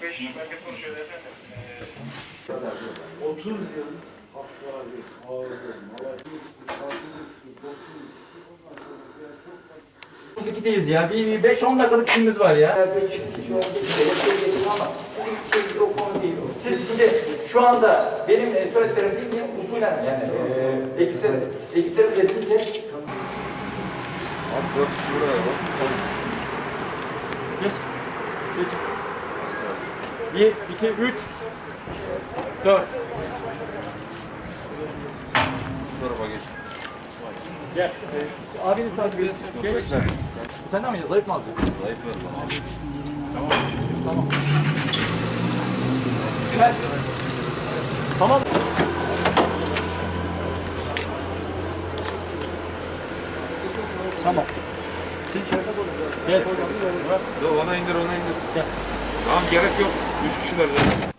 Herkes konuşuyor efendim. Ee, 30 yıl Hakkari, Ağrı, Malatya, 32'deyiz ya. Bir 5-10 dakikalık işimiz var ya. Siz şimdi şu anda benim e, söylediklerim değil mi? Usulen yani e, ekipler, ekiplerim dediğince Abi dört kişi buraya bak. Geç. Geç. Bir, iki, üç, dört. Bu tarafa geç. Gel. Ee, abiniz takip edin. Geç. Sen de mi zayıf mı alacaksın? Zayıf ver bana. Tamam. Gel. Tamam. Tamam. Siz gel. Dur ona indir ona indir. Gel. Tamam gerek yok. Üç kişiler zaten.